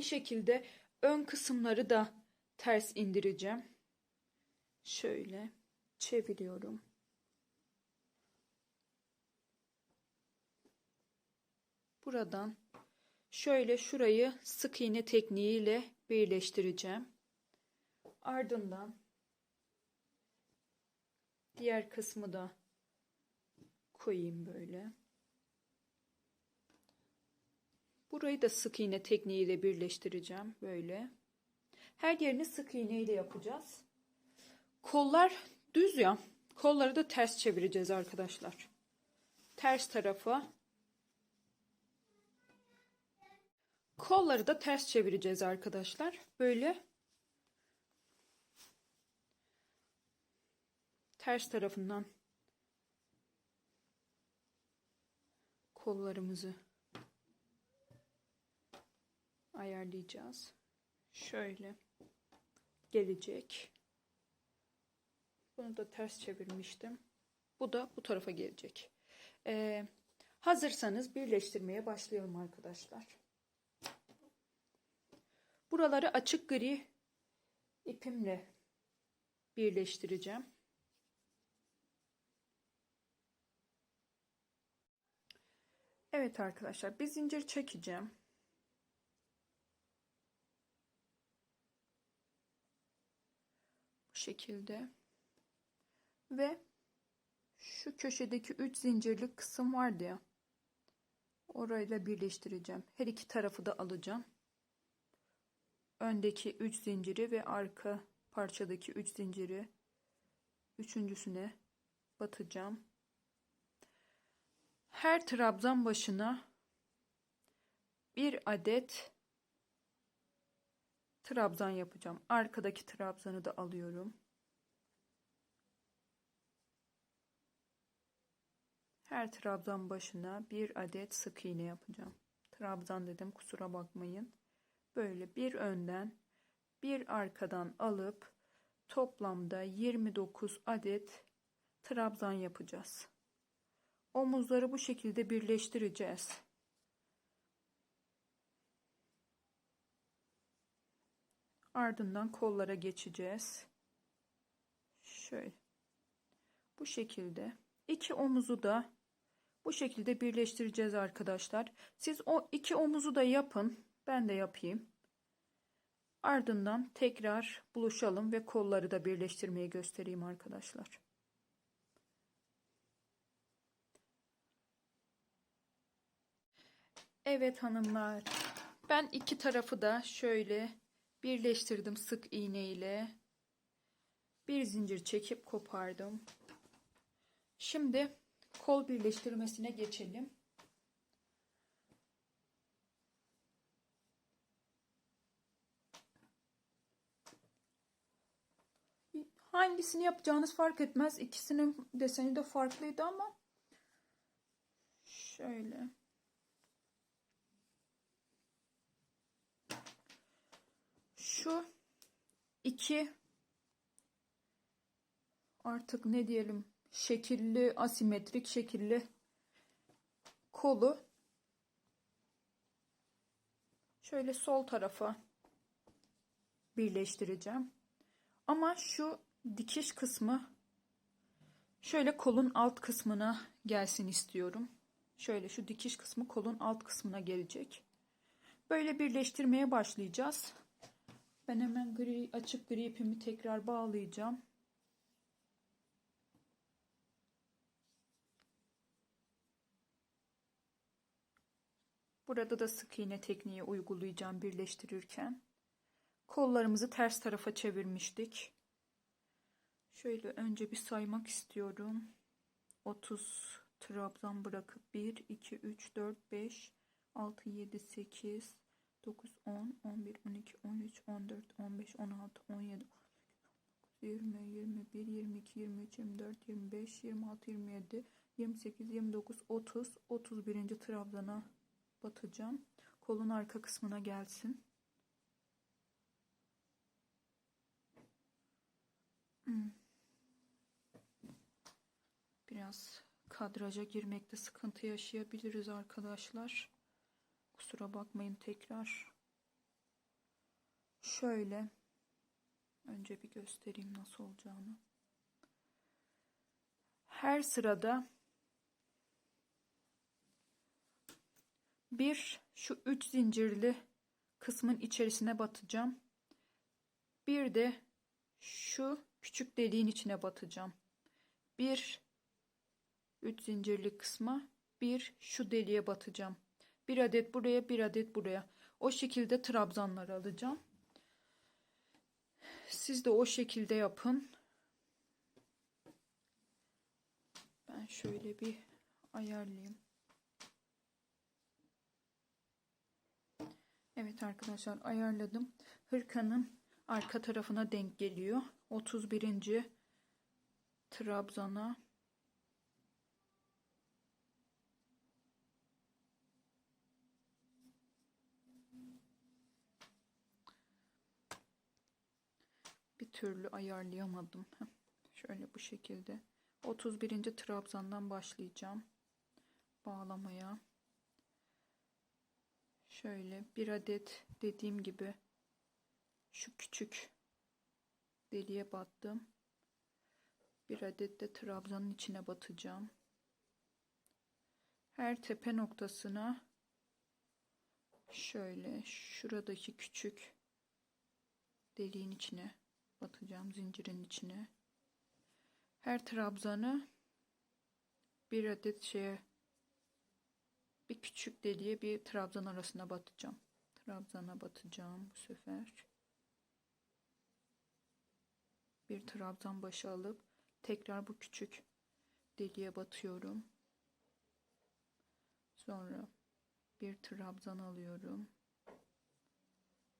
Aynı şekilde ön kısımları da ters indireceğim. Şöyle çeviriyorum. Buradan şöyle şurayı sık iğne tekniğiyle birleştireceğim. Ardından diğer kısmı da koyayım böyle. Burayı da sık iğne tekniğiyle birleştireceğim böyle. Her yerini sık iğne ile yapacağız. Kollar düz ya. Kolları da ters çevireceğiz arkadaşlar. Ters tarafa. Kolları da ters çevireceğiz arkadaşlar. Böyle. Ters tarafından kollarımızı ayarlayacağız. Şöyle gelecek. Bunu da ters çevirmiştim. Bu da bu tarafa gelecek. Ee, hazırsanız birleştirmeye başlayalım arkadaşlar. Buraları açık gri ipimle birleştireceğim. Evet arkadaşlar bir zincir çekeceğim. Şekilde. Ve şu köşedeki 3 zincirlik kısım vardı ya. Orayla birleştireceğim. Her iki tarafı da alacağım. Öndeki 3 zinciri ve arka parçadaki 3 zinciri üçüncüsüne batacağım. Her trabzan başına bir adet trabzan yapacağım. Arkadaki trabzanı da alıyorum. Her trabzan başına bir adet sık iğne yapacağım. Trabzan dedim kusura bakmayın. Böyle bir önden bir arkadan alıp toplamda 29 adet trabzan yapacağız. Omuzları bu şekilde birleştireceğiz. Ardından kollara geçeceğiz. Şöyle. Bu şekilde. iki omuzu da bu şekilde birleştireceğiz arkadaşlar. Siz o iki omuzu da yapın. Ben de yapayım. Ardından tekrar buluşalım ve kolları da birleştirmeyi göstereyim arkadaşlar. Evet hanımlar. Ben iki tarafı da şöyle birleştirdim sık iğne ile. Bir zincir çekip kopardım. Şimdi kol birleştirmesine geçelim. Hangisini yapacağınız fark etmez. İkisinin deseni de farklıydı ama şöyle şu iki artık ne diyelim şekilli asimetrik şekilli kolu şöyle sol tarafa birleştireceğim. Ama şu dikiş kısmı şöyle kolun alt kısmına gelsin istiyorum. Şöyle şu dikiş kısmı kolun alt kısmına gelecek. Böyle birleştirmeye başlayacağız. Ben hemen gri, açık gri ipimi tekrar bağlayacağım. Burada da sık iğne tekniği uygulayacağım birleştirirken. Kollarımızı ters tarafa çevirmiştik. Şöyle önce bir saymak istiyorum. 30 trabzan bırakıp 1, 2, 3, 4, 5, 6, 7, 8, 9, 10, 11, 12, 13, 14, 15, 16, 17, 20, 21, 22, 23, 24, 25, 26, 27, 28, 29, 30, 31. trabzana batacağım. Kolun arka kısmına gelsin. Hmm. Biraz kadraja girmekte sıkıntı yaşayabiliriz arkadaşlar. Kusura bakmayın tekrar. Şöyle önce bir göstereyim nasıl olacağını. Her sırada bir şu üç zincirli kısmın içerisine batacağım. Bir de şu küçük deliğin içine batacağım. Bir üç zincirli kısma bir şu deliğe batacağım. Bir adet buraya bir adet buraya. O şekilde trabzanları alacağım. Siz de o şekilde yapın. Ben şöyle bir ayarlayayım. Evet arkadaşlar ayarladım. Hırkanın arka tarafına denk geliyor. 31. trabzana bir türlü ayarlayamadım. Şöyle bu şekilde. 31. trabzandan başlayacağım. Bağlamaya. Şöyle bir adet dediğim gibi şu küçük deliğe battım. Bir adet de trabzanın içine batacağım. Her tepe noktasına şöyle şuradaki küçük deliğin içine batacağım zincirin içine. Her trabzanı bir adet şeye bir küçük deliğe bir trabzan arasına batacağım. Trabzana batacağım bu sefer. Bir trabzan başı alıp tekrar bu küçük deliğe batıyorum. Sonra bir trabzan alıyorum.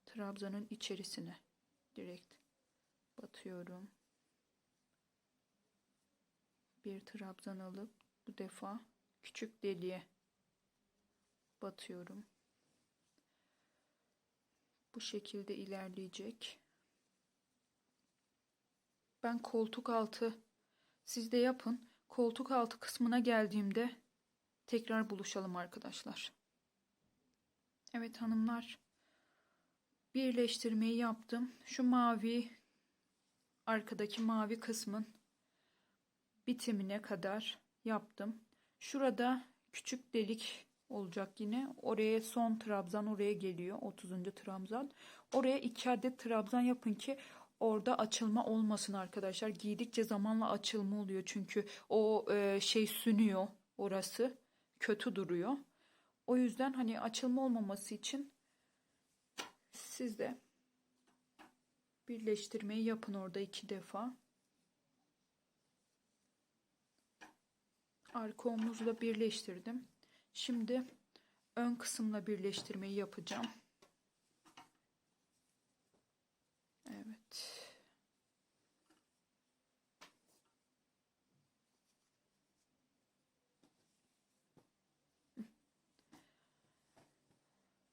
Trabzanın içerisine direkt batıyorum. Bir trabzan alıp bu defa küçük deliğe batıyorum. Bu şekilde ilerleyecek. Ben koltuk altı siz de yapın. Koltuk altı kısmına geldiğimde tekrar buluşalım arkadaşlar. Evet hanımlar. Birleştirmeyi yaptım. Şu mavi arkadaki mavi kısmın bitimine kadar yaptım. Şurada küçük delik olacak yine. Oraya son trabzan oraya geliyor. 30. trabzan. Oraya iki adet trabzan yapın ki orada açılma olmasın arkadaşlar. Giydikçe zamanla açılma oluyor. Çünkü o e, şey sünüyor orası. Kötü duruyor. O yüzden hani açılma olmaması için siz de birleştirmeyi yapın orada iki defa. Arka omuzla birleştirdim. Şimdi ön kısımla birleştirmeyi yapacağım. Evet.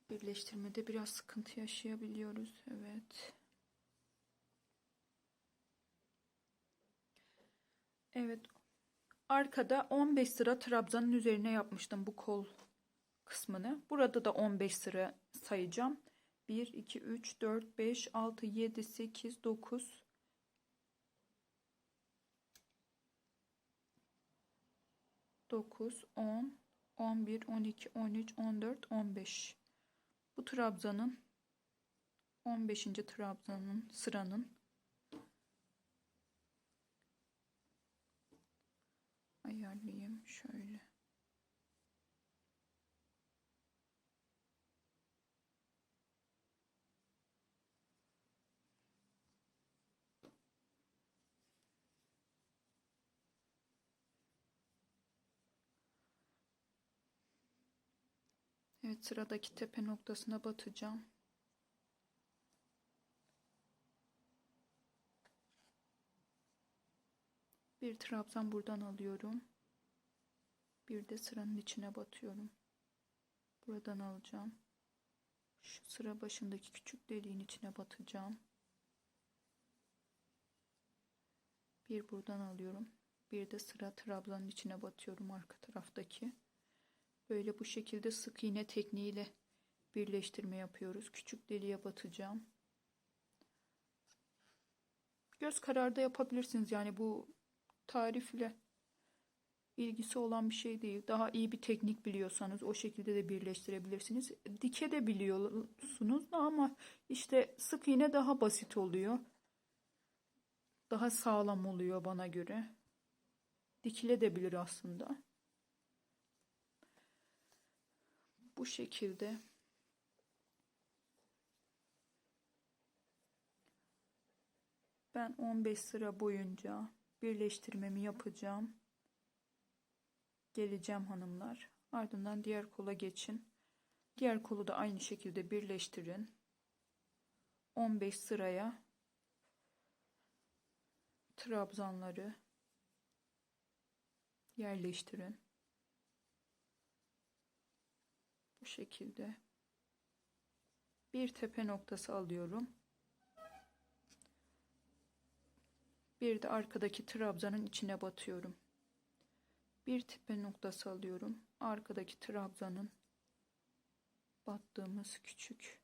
Birleştirmede biraz sıkıntı yaşayabiliyoruz. Evet. Evet. Arkada 15 sıra trabzanın üzerine yapmıştım bu kol kısmını. Burada da 15 sıra sayacağım. 1, 2, 3, 4, 5, 6, 7, 8, 9, 9, 10, 11, 12, 13, 14, 15. Bu trabzanın 15. trabzanın sıranın ayarlayayım şöyle. Evet sıradaki tepe noktasına batacağım. Bir trabzan buradan alıyorum. Bir de sıranın içine batıyorum. Buradan alacağım. Şu sıra başındaki küçük deliğin içine batacağım. Bir buradan alıyorum. Bir de sıra trabzanın içine batıyorum arka taraftaki. Böyle bu şekilde sık iğne tekniğiyle birleştirme yapıyoruz. Küçük deliğe batacağım. göz kararı yapabilirsiniz. Yani bu tarifle ilgisi olan bir şey değil. Daha iyi bir teknik biliyorsanız o şekilde de birleştirebilirsiniz. Dike de biliyorsunuz da ama işte sık iğne daha basit oluyor. Daha sağlam oluyor bana göre. Dikile de bilir aslında. Bu şekilde. Ben 15 sıra boyunca birleştirmemi yapacağım. Geleceğim hanımlar. Ardından diğer kola geçin. Diğer kolu da aynı şekilde birleştirin. 15 sıraya trabzanları yerleştirin. Bu şekilde bir tepe noktası alıyorum. Bir de arkadaki trabzanın içine batıyorum. Bir tepe noktası alıyorum. Arkadaki trabzanın battığımız küçük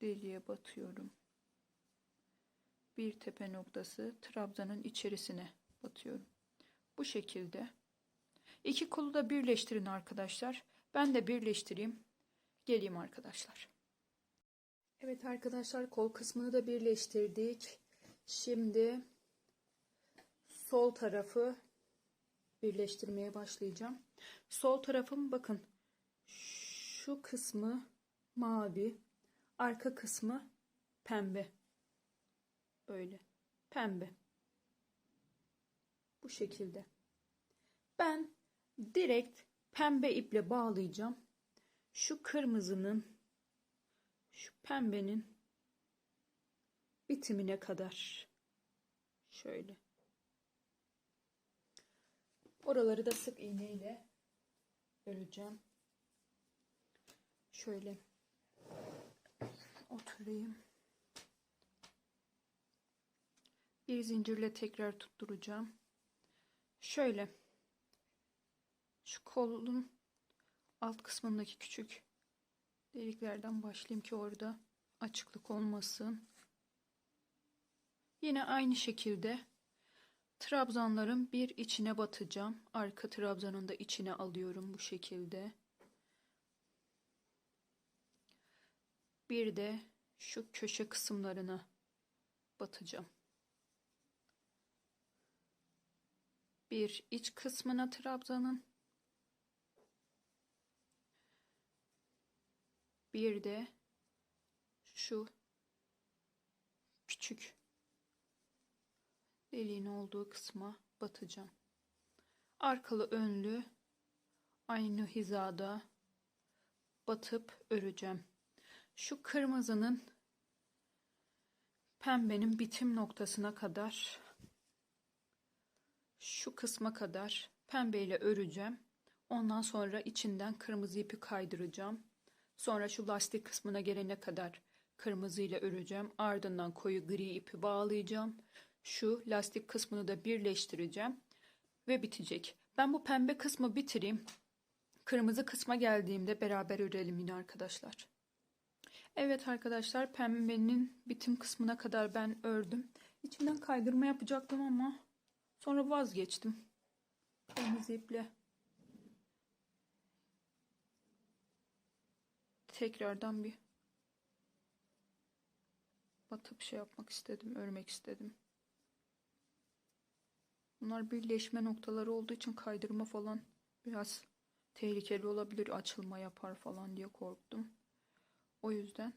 deliğe batıyorum. Bir tepe noktası trabzanın içerisine batıyorum. Bu şekilde. İki kolu da birleştirin arkadaşlar. Ben de birleştireyim. Geleyim arkadaşlar. Evet arkadaşlar kol kısmını da birleştirdik. Şimdi sol tarafı birleştirmeye başlayacağım. Sol tarafım bakın şu kısmı mavi, arka kısmı pembe. Böyle pembe. Bu şekilde. Ben direkt pembe iple bağlayacağım. Şu kırmızının şu pembenin bitimine kadar. Şöyle. Oraları da sık iğne ile öreceğim şöyle oturayım. Bir zincirle tekrar tutturacağım. Şöyle. Şu kolun alt kısmındaki küçük deliklerden başlayayım ki orada açıklık olmasın. Yine aynı şekilde trabzanların bir içine batacağım. Arka trabzanın da içine alıyorum bu şekilde. Bir de şu köşe kısımlarına batacağım. Bir iç kısmına trabzanın Bir de şu küçük deliğin olduğu kısma batacağım. Arkalı önlü aynı hizada batıp öreceğim. Şu kırmızının pembenin bitim noktasına kadar şu kısma kadar pembeyle öreceğim. Ondan sonra içinden kırmızı ipi kaydıracağım. Sonra şu lastik kısmına gelene kadar kırmızı ile öreceğim. Ardından koyu gri ipi bağlayacağım. Şu lastik kısmını da birleştireceğim. Ve bitecek. Ben bu pembe kısmı bitireyim. Kırmızı kısma geldiğimde beraber örelim yine arkadaşlar. Evet arkadaşlar pembenin bitim kısmına kadar ben ördüm. İçinden kaydırma yapacaktım ama sonra vazgeçtim. Kırmızı iple tekrardan bir batıp şey yapmak istedim, örmek istedim. Bunlar birleşme noktaları olduğu için kaydırma falan biraz tehlikeli olabilir, açılma yapar falan diye korktum. O yüzden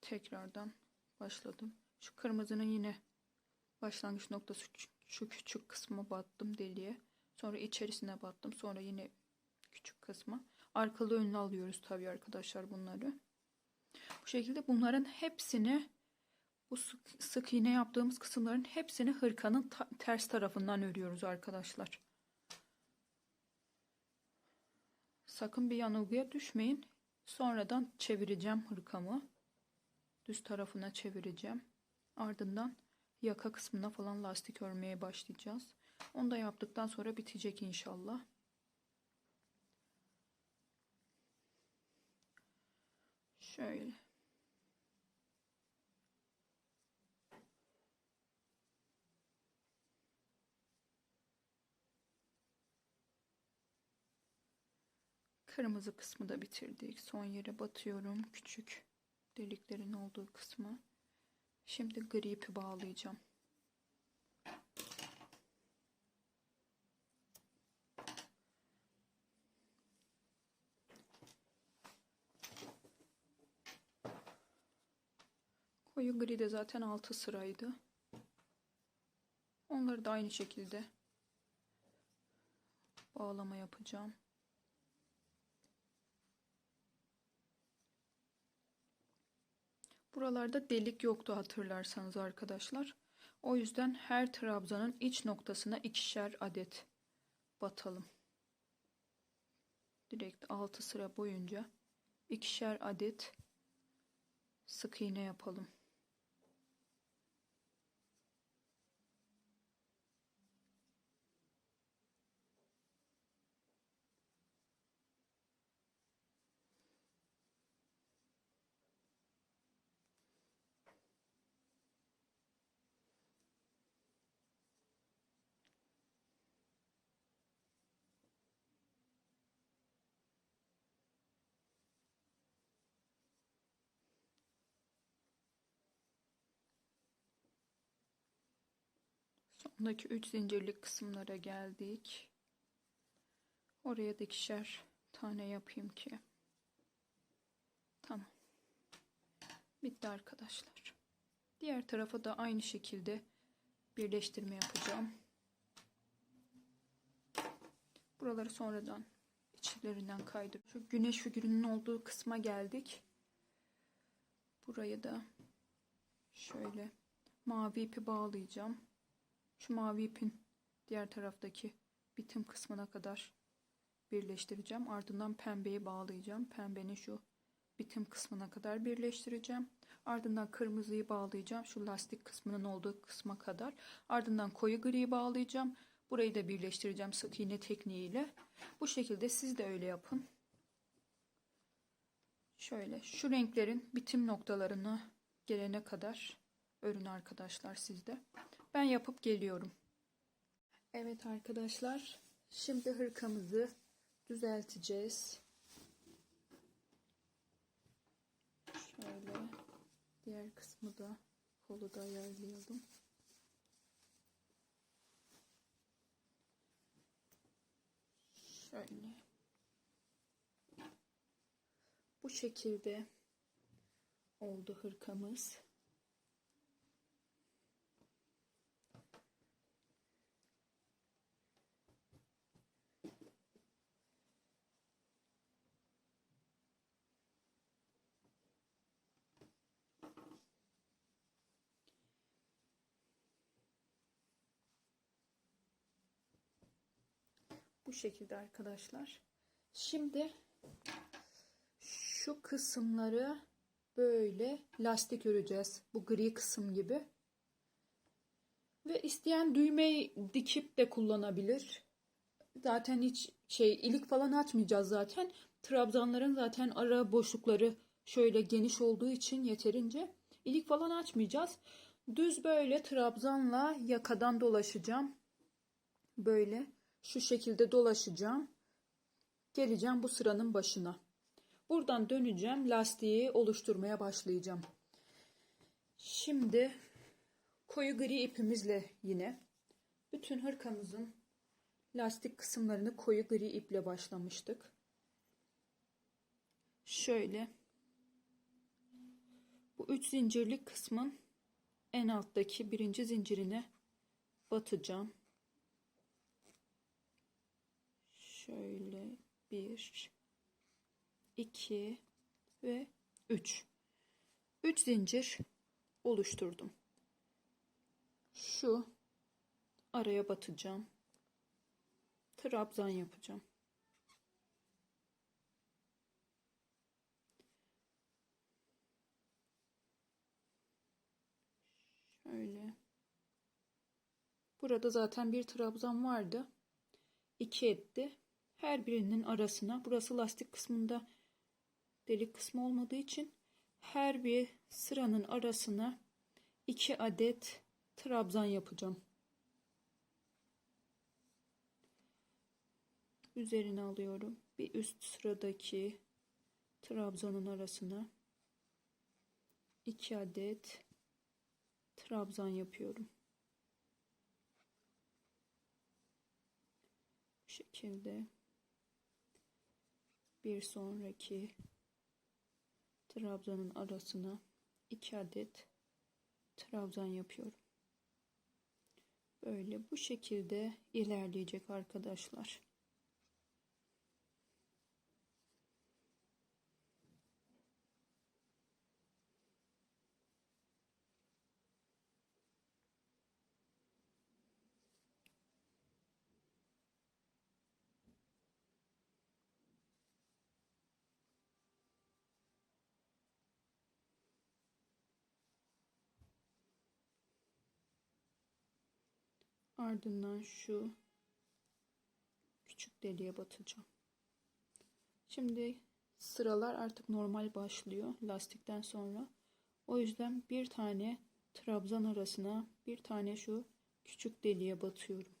tekrardan başladım. Şu kırmızının yine başlangıç noktası şu küçük kısma battım deliğe. Sonra içerisine battım. Sonra yine küçük kısma. Arkalı önlü alıyoruz tabii arkadaşlar bunları. Bu şekilde bunların hepsini bu sık, sık iğne yaptığımız kısımların hepsini hırkanın ta ters tarafından örüyoruz arkadaşlar. Sakın bir yanılgıya düşmeyin. Sonradan çevireceğim hırkamı. Düz tarafına çevireceğim. Ardından yaka kısmına falan lastik örmeye başlayacağız. Onu da yaptıktan sonra bitecek inşallah. Şöyle. Kırmızı kısmı da bitirdik. Son yere batıyorum. Küçük deliklerin olduğu kısmı. Şimdi gri ipi bağlayacağım. Koyu gri de zaten 6 sıraydı. Onları da aynı şekilde bağlama yapacağım. Buralarda delik yoktu hatırlarsanız arkadaşlar. O yüzden her trabzanın iç noktasına ikişer adet batalım. Direkt 6 sıra boyunca ikişer adet sık iğne yapalım. Sondaki 3 zincirlik kısımlara geldik. Oraya da ikişer tane yapayım ki. Tamam. Bitti arkadaşlar. Diğer tarafa da aynı şekilde birleştirme yapacağım. Buraları sonradan içlerinden kaydır. Şu güneş figürünün olduğu kısma geldik. Burayı da şöyle mavi ipi bağlayacağım. Şu mavi ipin diğer taraftaki bitim kısmına kadar birleştireceğim. Ardından pembeyi bağlayacağım. Pembenin şu bitim kısmına kadar birleştireceğim. Ardından kırmızıyı bağlayacağım. Şu lastik kısmının olduğu kısma kadar. Ardından koyu griyi bağlayacağım. Burayı da birleştireceğim sık iğne tekniğiyle. Bu şekilde siz de öyle yapın. Şöyle şu renklerin bitim noktalarını gelene kadar örün arkadaşlar sizde. Ben yapıp geliyorum. Evet arkadaşlar. Şimdi hırkamızı düzelteceğiz. Şöyle diğer kısmı da kolu da ayarlayalım. Şöyle. Bu şekilde oldu hırkamız. Bu şekilde arkadaşlar. Şimdi şu kısımları böyle lastik öreceğiz. Bu gri kısım gibi. Ve isteyen düğmeyi dikip de kullanabilir. Zaten hiç şey ilik falan açmayacağız zaten. Trabzanların zaten ara boşlukları şöyle geniş olduğu için yeterince ilik falan açmayacağız. Düz böyle trabzanla yakadan dolaşacağım. Böyle şu şekilde dolaşacağım. Geleceğim bu sıranın başına. Buradan döneceğim. Lastiği oluşturmaya başlayacağım. Şimdi koyu gri ipimizle yine bütün hırkamızın lastik kısımlarını koyu gri iple başlamıştık. Şöyle bu üç zincirlik kısmın en alttaki birinci zincirine batacağım. Şöyle bir, iki ve üç. Üç zincir oluşturdum. Şu araya batacağım. Trabzan yapacağım. Şöyle. Burada zaten bir trabzan vardı. 2 etti. Her birinin arasına burası lastik kısmında delik kısmı olmadığı için her bir sıranın arasına 2 adet trabzan yapacağım. Üzerine alıyorum. Bir üst sıradaki trabzanın arasına 2 adet trabzan yapıyorum. Bu şekilde bir sonraki trabzanın arasına 2 adet trabzan yapıyorum. Böyle bu şekilde ilerleyecek arkadaşlar. Ardından şu küçük deliğe batacağım. Şimdi sıralar artık normal başlıyor lastikten sonra. O yüzden bir tane trabzan arasına bir tane şu küçük deliğe batıyorum.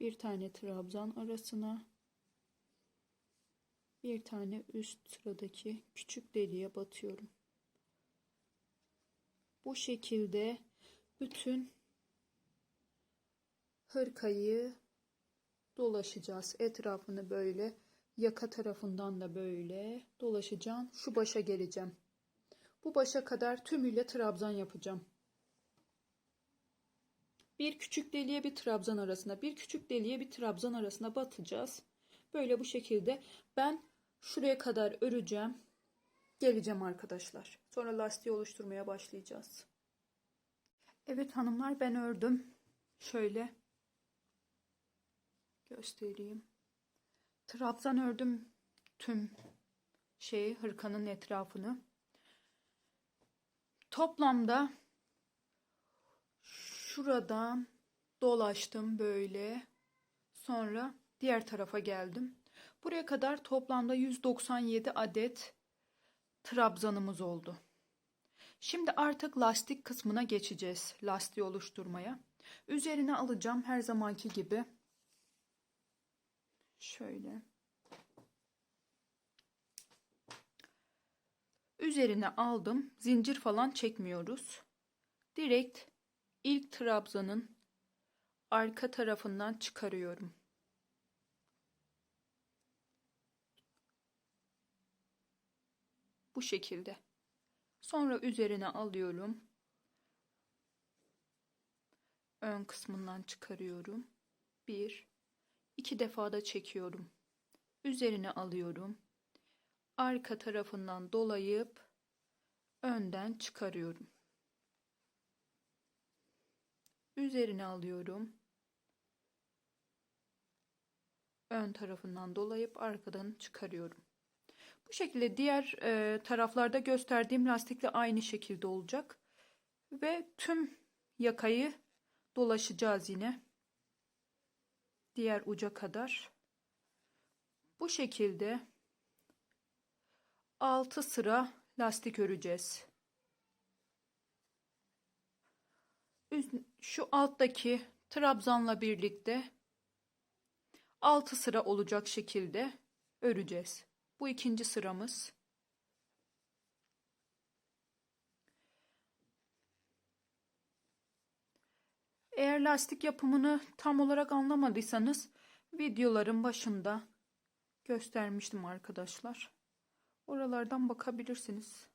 Bir tane trabzan arasına bir tane üst sıradaki küçük deliğe batıyorum. Bu şekilde bütün hırkayı dolaşacağız. Etrafını böyle yaka tarafından da böyle dolaşacağım. Şu başa geleceğim. Bu başa kadar tümüyle trabzan yapacağım. Bir küçük deliğe bir trabzan arasına, bir küçük deliğe bir trabzan arasına batacağız. Böyle bu şekilde ben şuraya kadar öreceğim. Geleceğim arkadaşlar. Sonra lastiği oluşturmaya başlayacağız. Evet hanımlar ben ördüm. Şöyle göstereyim. Trabzan ördüm tüm şeyi hırkanın etrafını. Toplamda şuradan dolaştım böyle. Sonra diğer tarafa geldim. Buraya kadar toplamda 197 adet trabzanımız oldu. Şimdi artık lastik kısmına geçeceğiz. Lastiği oluşturmaya. Üzerine alacağım her zamanki gibi. Şöyle. Üzerine aldım. Zincir falan çekmiyoruz. Direkt ilk trabzanın arka tarafından çıkarıyorum. Bu şekilde. Sonra üzerine alıyorum. Ön kısmından çıkarıyorum. Bir, iki defa da çekiyorum. Üzerine alıyorum. Arka tarafından dolayıp önden çıkarıyorum. Üzerine alıyorum. Ön tarafından dolayıp arkadan çıkarıyorum. Bu şekilde diğer e, taraflarda gösterdiğim lastikle aynı şekilde olacak. Ve tüm yakayı dolaşacağız yine. Diğer uca kadar. Bu şekilde 6 sıra lastik öreceğiz. Şu alttaki trabzanla birlikte 6 sıra olacak şekilde öreceğiz. Bu ikinci sıramız. Eğer lastik yapımını tam olarak anlamadıysanız videoların başında göstermiştim arkadaşlar. Oralardan bakabilirsiniz.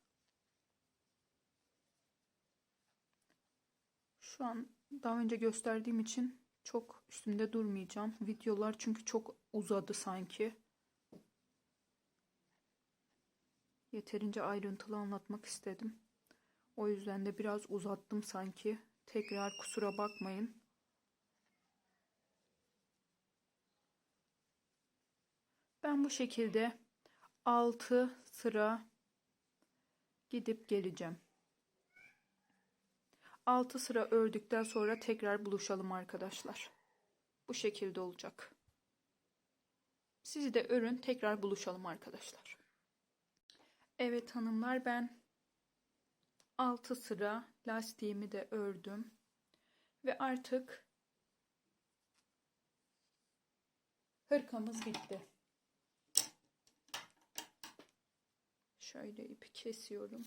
Şu an daha önce gösterdiğim için çok üstünde durmayacağım. Videolar çünkü çok uzadı sanki. Yeterince ayrıntılı anlatmak istedim. O yüzden de biraz uzattım sanki. Tekrar kusura bakmayın. Ben bu şekilde 6 sıra gidip geleceğim. 6 sıra ördükten sonra tekrar buluşalım arkadaşlar. Bu şekilde olacak. Sizi de örün tekrar buluşalım arkadaşlar. Evet hanımlar ben 6 sıra lastiğimi de ördüm. Ve artık hırkamız bitti. Şöyle ipi kesiyorum.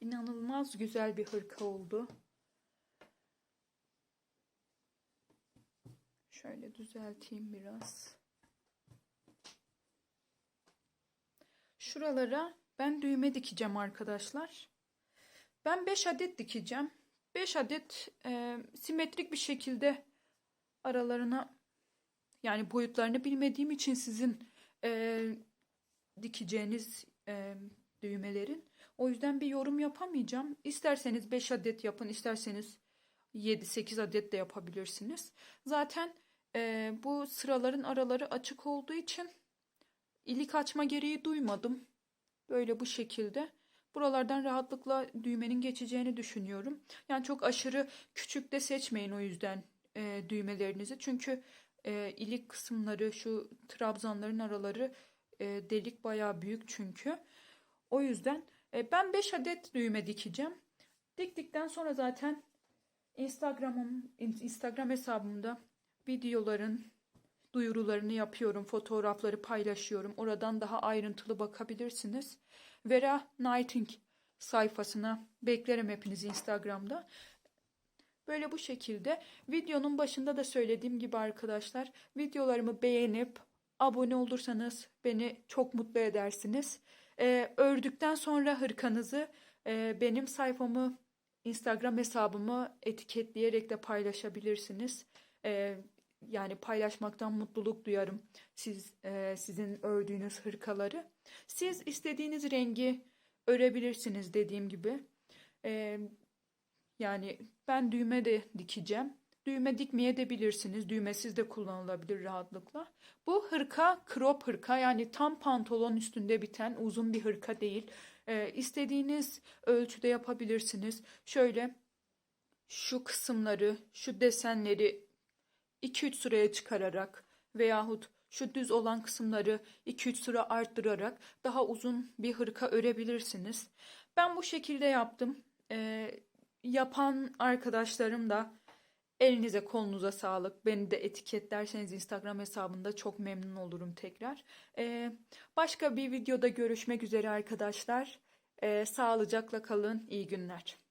İnanılmaz güzel bir hırka oldu. Şöyle düzelteyim biraz. Şuralara ben düğme dikeceğim arkadaşlar. Ben 5 adet dikeceğim. 5 adet e, simetrik bir şekilde aralarına yani boyutlarını bilmediğim için sizin e, dikeceğiniz e, düğmelerin o yüzden bir yorum yapamayacağım. İsterseniz 5 adet yapın, isterseniz 7-8 adet de yapabilirsiniz. Zaten e, bu sıraların araları açık olduğu için ilik açma gereği duymadım. Böyle bu şekilde. Buralardan rahatlıkla düğmenin geçeceğini düşünüyorum. Yani çok aşırı küçük de seçmeyin o yüzden e, düğmelerinizi. Çünkü e, ilik kısımları şu trabzanların araları e, delik bayağı büyük çünkü. O yüzden e, ben 5 adet düğme dikeceğim. Diktikten sonra zaten Instagram'ım Instagram hesabımda videoların duyurularını yapıyorum, fotoğrafları paylaşıyorum. Oradan daha ayrıntılı bakabilirsiniz. Vera Nighting sayfasına beklerim hepinizi Instagram'da. Böyle bu şekilde videonun başında da söylediğim gibi arkadaşlar videolarımı beğenip abone olursanız beni çok mutlu edersiniz. Ee, ördükten sonra hırkanızı e, benim sayfamı Instagram hesabımı etiketleyerek de paylaşabilirsiniz. Ee, yani paylaşmaktan mutluluk duyarım siz e, sizin ördüğünüz hırkaları. Siz istediğiniz rengi örebilirsiniz dediğim gibi. Ee, yani ben düğme de dikeceğim. Düğme dikmeye de bilirsiniz. Düğmesiz de kullanılabilir rahatlıkla. Bu hırka crop hırka yani tam pantolon üstünde biten uzun bir hırka değil. Ee, istediğiniz ölçüde yapabilirsiniz. Şöyle şu kısımları, şu desenleri 2-3 sıraya çıkararak veyahut şu düz olan kısımları 2-3 sıra arttırarak daha uzun bir hırka örebilirsiniz. Ben bu şekilde yaptım. Ee, yapan arkadaşlarım da elinize kolunuza sağlık. Beni de etiketlerseniz Instagram hesabında çok memnun olurum tekrar. Ee, başka bir videoda görüşmek üzere arkadaşlar. Ee, sağlıcakla kalın. İyi günler.